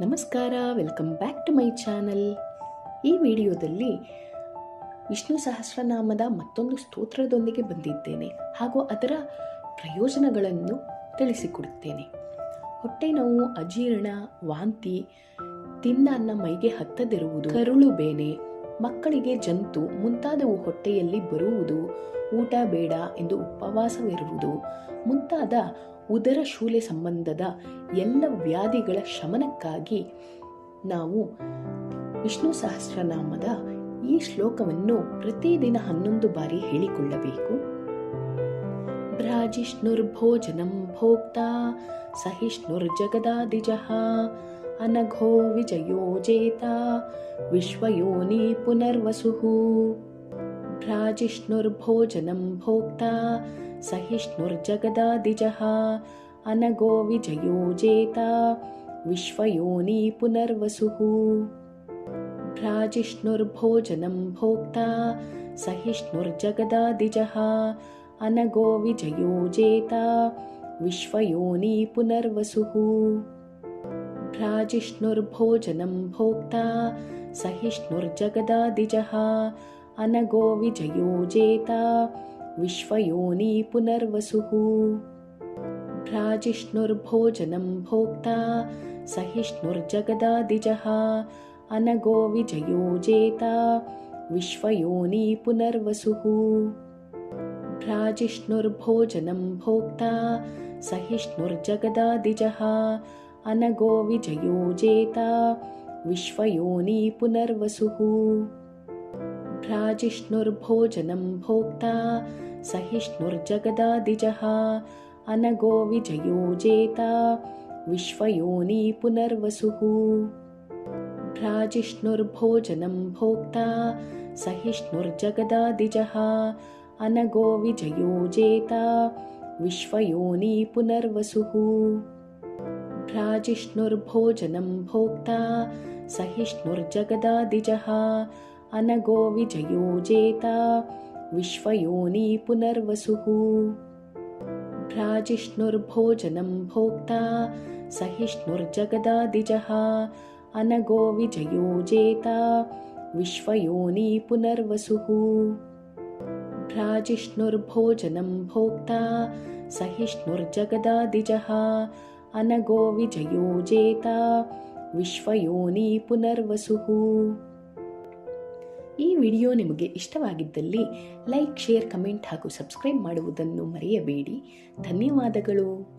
ನಮಸ್ಕಾರ welcome back to my channel ಈ ವಿಡಿಯೋದಲ್ಲಿ ವಿಷ್ಣು ಸಹಸ್ರನಾಮದ ಮತ್ತೊಂದು ಸ್ತೋತ್ರದೊಂದಿಗೆ ಬಂದಿದ್ದೇನೆ ಹಾಗೂ ಅದರ ಪ್ರಯೋಜನಗಳನ್ನು ತಿಳಿಸಿಕೊಡುತ್ತೇನೆ. ಹೊಟ್ಟೆ ನೋವು, ಅಜೀರ್ಣ, ವಾಂತಿ ತಿನ್ನ ಅನ್ನ ಮೈಗೆ ಹತ್ತದಿರುವುದು, ಕರುಳು, ಬೇನೆ ಮಕ್ಕಳಿಗೆ ಜಂತು ಮುಂತಾದವು ಹೊಟ್ಟೆಯಲ್ಲಿ ಬರುವುದು ಊಟ ಬೇಡ ಎಂದು ಉಪವಾಸವಿರುವುದು. ಮುಂತಾದ ಉದರ ಶೂಲೆ ಸಂಬಂಧದ ಎಲ್ಲ ವ್ಯಾಧಿಗಳ ಶಮನಕ್ಕಾಗಿ ನಾವು ವಿಷ್ಣು ಸಹಸ್ರನಾಮದ ಈ ಶ್ಲೋಕವನ್ನು ಪ್ರತಿದಿನ ಹನ್ನೊಂದು ಬಾರಿ ಹೇಳಿಕೊಳ್ಳಬೇಕು. ಭ್ರಾಜಿಷ್ಣುರ್ಭೋಜನಂ ಭೋಕ್ತಾ, ಸಹಿಷ್ಣುರ್ಜಗದಾದಿಜಃ. अनघो विजयो जेता विश्वयोनि पुनर्वसुः। भ्राजिष्णुर्भोजनं भोक्ता सहिष्णुर्जगदादिजः अनघो विजयो जेता विश्वयोनि पुनर्वसुः। भ्राजिष्णुर्भोजनं भोक्ता सहिष्णुर्जगदादिजः अनगो विजयो जेता विश्वयोनि पुनर्वसुः। राजिष्णुर्भोजनं भोक्ता सहिष्णुर्जगदादिजः अनगो विजयो जेता विश्वयोनि पुनर्वसुः। भ्राजिष्णुर्भोजनं भोक्ता सहिष्णुर्जगदादिजः अनगो विजयो जेता विश्वयोनि पुनर्वसुः। भ्राजिष्णुर्भोजनं भोक्ता सहिष्णुर्जगदादिजः अनगो विजयो जेता विश्वयोनि पुनर्वसुः। भ्राजिष्णुर्भोजनं भोक्ता सहिष्णुर्जगदादिजः अनगो विजयो जेता विश्वयोनि पुनर्वसुः। भ्राजिष्णुर्भोजनं भोक्ता सहिष्णुर्जगदादिजः अनगो विजयो जेता विश्वयोनि पुनर्वसुः। भ्राजिष्णुर्भोजनं भोक्ता सहिष्णुर्जगदादिजः अनगो विजयो जेता विश्वयोनि पुनर्वसुः। भ्राजिष्णुर्भोजनं भोक्ता सहिष्णुर्जगदादिजः अनगो विजयो जेता विश्वयोनि पुनर्वसुः। भ्राजिष्णुर्भोजनं भोक्ता सहिष्णुर्जगदादिजः ಅನಗೋ ವಿಜಯೋ ಜೇತ, ವಿಶ್ವಯೋನಿ ಪುನರ್ವಸುಹು. ಈ ವಿಡಿಯೋ ನಿಮಗೆ ಇಷ್ಟವಾಗಿದ್ದಲ್ಲಿ ಲೈಕ್, ಶೇರ್, ಕಮೆಂಟ್ ಹಾಗೂ ಸಬ್ಸ್ಕ್ರೈಬ್ ಮಾಡುವುದನ್ನು ಮರೆಯಬೇಡಿ. ಧನ್ಯವಾದಗಳು.